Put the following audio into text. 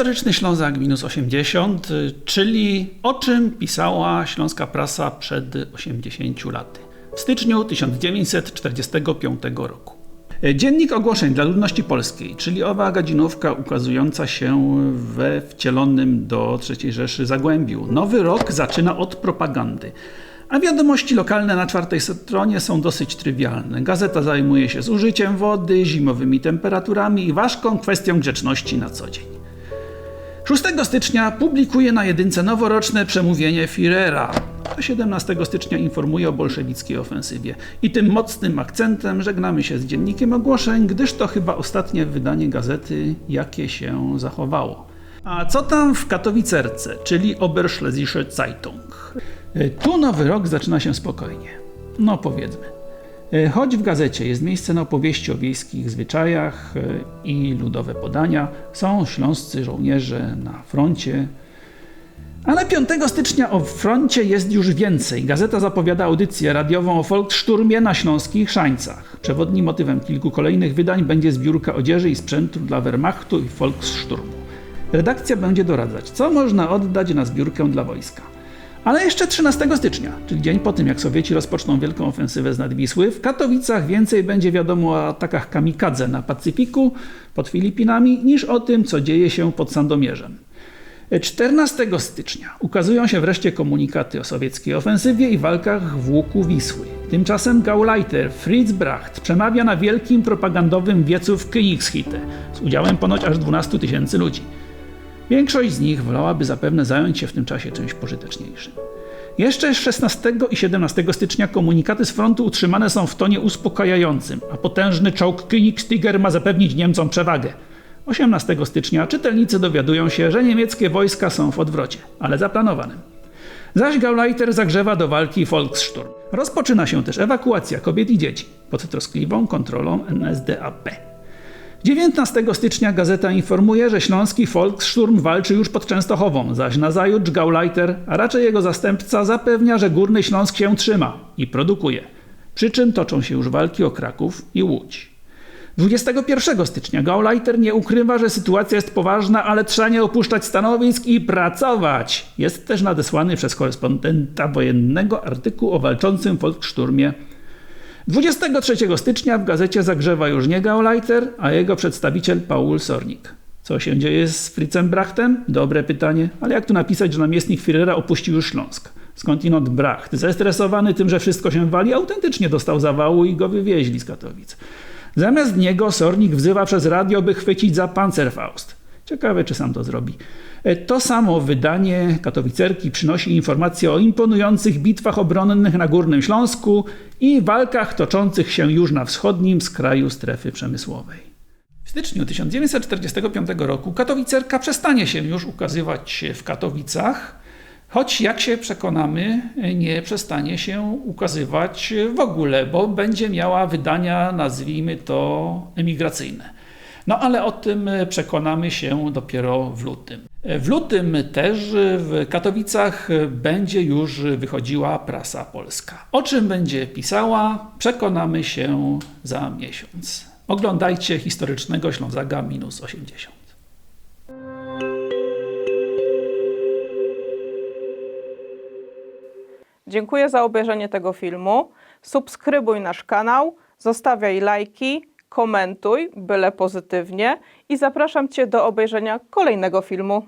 Historyczny Ślązak minus 80, y, czyli o czym pisała śląska prasa przed 80 laty. W styczniu 1945 roku. Dziennik ogłoszeń dla ludności polskiej, czyli owa gadzinówka ukazująca się we wcielonym do III Rzeszy Zagłębiu. Nowy rok zaczyna od propagandy. A wiadomości lokalne na czwartej stronie są dosyć trywialne. Gazeta zajmuje się zużyciem wody, zimowymi temperaturami i ważką kwestią grzeczności na co dzień. 6 stycznia publikuje na jedynce noworoczne przemówienie Führera, a 17 stycznia informuje o bolszewickiej ofensywie. I tym mocnym akcentem żegnamy się z dziennikiem ogłoszeń, gdyż to chyba ostatnie wydanie gazety, jakie się zachowało. A co tam w Katowicerce, czyli Oberschlesische Zeitung? E, Tu nowy rok zaczyna się spokojnie. No powiedzmy. E, Choć w gazecie jest miejsce na opowieści o wiejskich zwyczajach e, i ludowe podania, są śląscy żołnierze na froncie. Ale 5 stycznia o froncie jest już więcej. Gazeta zapowiada audycję radiową o Volkssturmie na śląskich Szańcach. Przewodnim motywem kilku kolejnych wydań będzie zbiórka odzieży i sprzętu dla Wehrmachtu i Volkssturmu. Redakcja będzie doradzać, co można oddać na zbiórkę dla wojska. Ale jeszcze 13 stycznia, czyli dzień po tym, jak Sowieci rozpoczną wielką ofensywę z nadwisły, w Katowicach więcej będzie wiadomo o atakach kamikadze na Pacyfiku pod Filipinami niż o tym, co dzieje się pod Sandomierzem. 14 stycznia ukazują się wreszcie komunikaty o sowieckiej ofensywie i walkach w łuku Wisły. Tymczasem Gauleiter Fritz Bracht przemawia na wielkim propagandowym wiecu w Königshütte z udziałem ponoć aż 12 tysięcy ludzi. Większość z nich wolałaby zapewne zająć się w tym czasie czymś pożyteczniejszym. Jeszcze 16 i 17 stycznia komunikaty z frontu utrzymane są w tonie uspokajającym, a potężny czołg Königstiger ma zapewnić Niemcom przewagę. 18 stycznia czytelnicy dowiadują się, że niemieckie wojska są w odwrocie, ale zaplanowanym. Zaś Gauleiter zagrzewa do walki Volkssturm. Rozpoczyna się też ewakuacja kobiet i dzieci pod troskliwą kontrolą NSDAP. 19 stycznia gazeta informuje, że śląski Volkssturm walczy już pod Częstochową, zaś nazajutrz Gauleiter, a raczej jego zastępca, zapewnia, że Górny Śląsk się trzyma i produkuje. Przy czym toczą się już walki o Kraków i Łódź. 21 stycznia Gauleiter nie ukrywa, że sytuacja jest poważna, ale trzeba nie opuszczać stanowisk i pracować. Jest też nadesłany przez korespondenta wojennego artykuł o walczącym Volkssturmie 23 stycznia w gazecie zagrzewa już nie Gauleiter, a jego przedstawiciel Paul Sornik. Co się dzieje z Fritzem Brachtem? Dobre pytanie, ale jak tu napisać, że namiestnik Führera opuścił już Śląsk? Skądinąd Bracht, zestresowany tym, że wszystko się wali, autentycznie dostał zawału i go wywieźli z Katowic. Zamiast niego Sornik wzywa przez radio, by chwycić za Panzerfaust. Ciekawe, czy sam to zrobi. E, To samo wydanie Katowicerki przynosi informacje o imponujących bitwach obronnych na Górnym Śląsku i walkach toczących się już na wschodnim skraju strefy przemysłowej. W styczniu 1945 roku Katowicerka przestanie się już ukazywać w Katowicach, choć jak się przekonamy, nie przestanie się ukazywać w ogóle, bo będzie miała wydania, nazwijmy to, emigracyjne. No ale o tym przekonamy się dopiero w lutym. W lutym też w Katowicach będzie już wychodziła prasa polska. O czym będzie pisała, przekonamy się za miesiąc. Oglądajcie historycznego Ślązaga minus 80. Dziękuję za obejrzenie tego filmu. Subskrybuj nasz kanał, zostawiaj lajki, komentuj, byle pozytywnie i zapraszam Cię do obejrzenia kolejnego filmu.